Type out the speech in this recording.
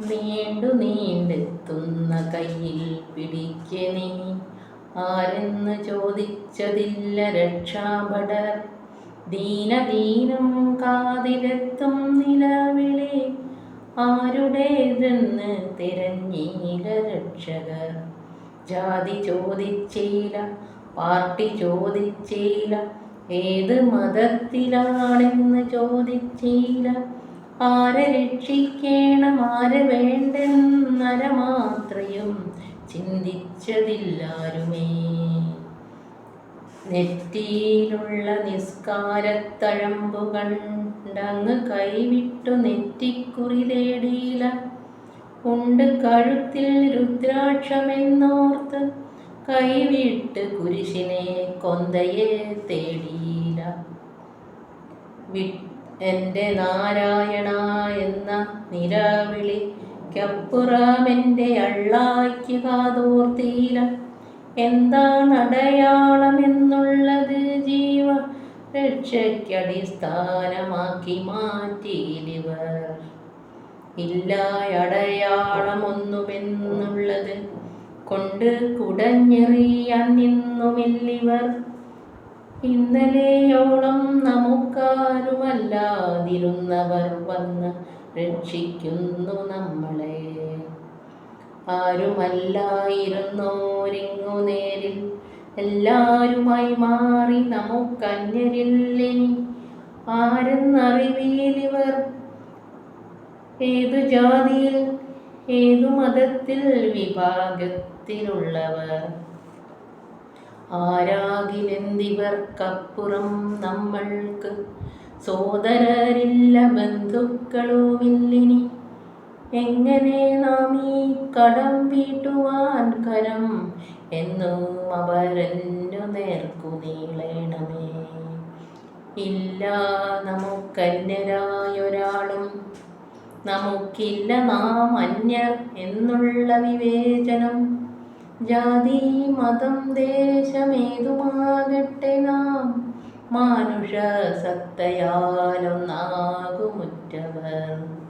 നീണ്ടു നീണ്ടെത്തുന്ന കയ്യിൽ പിടിക്കെ നീ. ആരെന്ന് ചോദിച്ചതില്ല രക്ഷാഭടർ ദീനദീനം കാതിലെത്തും നിലവിളി. ആരുടേതെന്ന് തിരഞ്ഞീല രക്ഷകർ. ജാതി ചോദിച്ചില്ല പാർട്ടി ചോദിച്ചില്ല ഏത് മതത്തിലാണെന്ന് ചോദിച്ചില്ല ആരെ രക്ഷിക്കണം ആരെ വേണ്ടെന്നരമാത്രയും ചിന്തിച്ചതില്ലാരുമേ. നെറ്റിയിലുള്ള നിസ്കാരത്തഴമ്പു കണ്ടങ്ങ് കൈവിട്ടു നെറ്റിക്കുറി തേടിയില. ഉണ്ട് കഴുത്തിൽ രുദ്രാക്ഷമെന്നോർത്ത് കൈവിട്ട് കുരിശിനെ കൊന്തയെ തേടിയില. എന്റെ നാരായണ എന്ന നിലവിളിക്കപ്പുറമെന്റെ അള്ളായ്ക്ക് കാതോർത്തിയില എന്താണ് അടയാളമെന്നുള്ളത് ജീവ രക്ഷയ്ക്കടിസ്ഥാനമാക്കി മാറ്റിയിലിവർ. ഇല്ല അടയാളമൊന്നുമെന്നുള്ളത് കൊണ്ട് കുടഞ്ഞെറിയാൻ നിന്നുമില്ലിവർ ഇന്നലെയോളം നമുക്കാരുമല്ലാതിരുന്നവർ വന്ന് രക്ഷിക്കുന്നു നമ്മളെ. ആരുമല്ലായിരുന്നോരിങ്ങു നേരിൽ എല്ലാരുമായി മാറി നമുക്കന്യരില്ലിനി ആരെന്നറിവിയിലിവർ ഏതു ജാതിയിൽ ഏതു മതത്തിൽ വിഭാഗത്തിലുള്ളവർ? ആരാകിലെന്തിവർക്കപ്പുറം നമ്മൾക്ക്? സോദരരില്ല ബന്ധുക്കളുമില്ലിനി. എങ്ങനെ നാം ഈ കടം വീട്ടുവാൻ കരം? എന്നും അവരെന്നു നേർക്കു നീളേണമേ. ഇല്ല നമുക്കന്യരായൊരാളും നമുക്കില്ല നാം അന്യർ എന്നുള്ള വിവേചനം. ജാതി മതം ദേശമേതുമാകട്ടെ നാം. മാനുഷ സത്തയാലൊന്നാകുമുറ്റവർ.